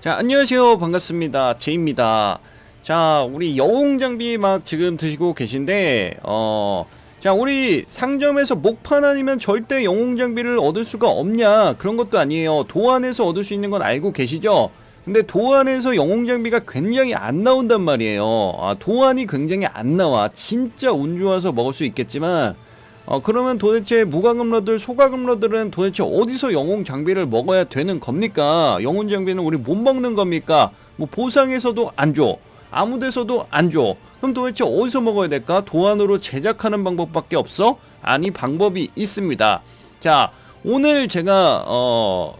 자, 안녕하세요. 반갑습니다. 제입니다. 자, 우리 여웅 장비 막 지금 드시고 계신데, 어, 자, 우리 상점에서 목판 아니면 절대 영웅 장비를 얻을 수가 없냐? 그런 것도 아니에요. 도안에서 얻을 수 있는 건 알고 계시죠? 근데 도안에서 영웅 장비가 굉장히 안 나온단 말이에요. 아, 도안이 굉장히 안 나와. 진짜 운 좋아서 먹을 수 있겠지만, 어, 그러면 도대체 무과금러들, 소과금러들은 도대체 어디서 영웅 장비를 먹어야 되는 겁니까? 영웅 장비는 우리 못 먹는 겁니까? 뭐 보상에서도 안 줘. 아무 데서도 안 줘. 그럼 도대체 어디서 먹어야 될까? 도안으로 제작하는 방법밖에 없어? 아니, 방법이 있습니다. 자, 오늘 제가, 어,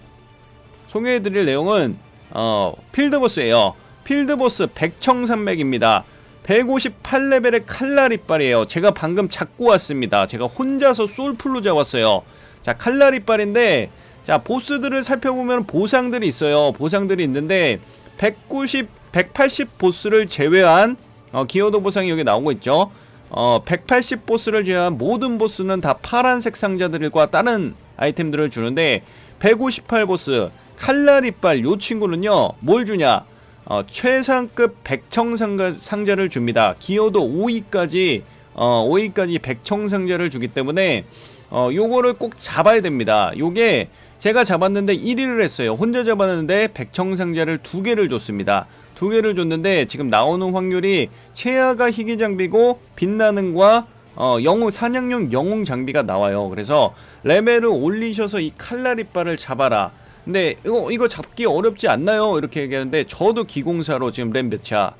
소개해드릴 내용은, 어, 필드보스예요 필드보스 백청산맥입니다. 158레벨의 칼날이빨이에요. 제가 방금 잡고 왔습니다. 제가 혼자서 솔풀로 잡았어요. 자, 칼날이빨인데, 자, 보스들을 살펴보면 보상들이 있어요. 보상들이 있는데, 190, 180 보스를 제외한, 어, 기어도 보상이 여기 나오고 있죠. 어, 180 보스를 제외한 모든 보스는 다 파란색 상자들과 다른 아이템들을 주는데, 158 보스, 칼날이빨 요 친구는요, 뭘 주냐? 어, 최상급 백청 상자, 를 줍니다. 기어도 5위까지 어, 5위까지 백청 상자를 주기 때문에 어, 요거를 꼭 잡아야 됩니다. 요게 제가 잡았는데 1위를 했어요. 혼자 잡았는데 백청 상자를 두 개를 줬습니다. 두 개를 줬는데 지금 나오는 확률이 최하가 희귀 장비고 빛나는과 어, 영웅 사냥용 영웅 장비가 나와요. 그래서 레벨을 올리셔서 이 칼날이빨을 잡아라. 근데 이거 이거 잡기 어렵지 않나요? 이렇게 얘기하는데 저도 기공사로 지금 랩 몇 차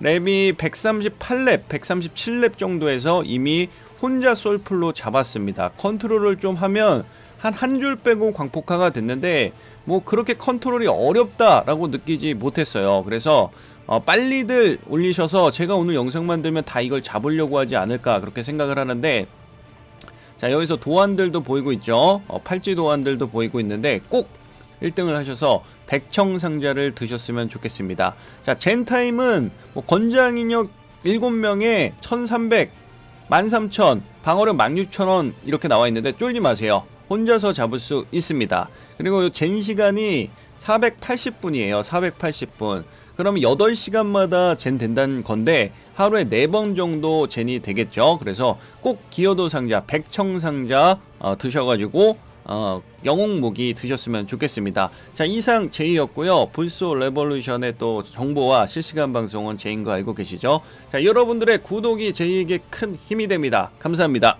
랩이 138랩, 137랩 정도에서 이미 혼자 솔플로 잡았습니다. 컨트롤을 좀 하면 한 한 줄 빼고 광폭화가 됐는데 뭐 그렇게 컨트롤이 어렵다라고 느끼지 못했어요. 그래서 어, 빨리들 올리셔서 제가 오늘 영상 만들면 다 이걸 잡으려고 하지 않을까 그렇게 생각을 하는데 자 여기서 도안들도 보이고 있죠. 어, 팔찌 도안들도 보이고 있는데 꼭 1등을 하셔서 백청 상자를 드셨으면 좋겠습니다. 자, 젠타임은 뭐 건장 인력 7명에 1300, 13,000, 방어력 16,000원 이렇게 나와 있는데 쫄지 마세요. 혼자서 잡을 수 있습니다. 그리고 젠 시간이 480분이에요. 480분. 그러면 8시간마다 젠 된다는 건데 하루에 4번 정도 젠이 되겠죠. 그래서 꼭 기어도 상자, 백청 상자 어, 드셔가지고 어, 영웅 무기 드셨으면 좋겠습니다. 자, 이상 제이였고요. 불소 레볼루션의 또 정보와 실시간 방송은 제인 거 알고 계시죠? 자, 여러분들의 구독이 제이에게 큰 힘이 됩니다. 감사합니다.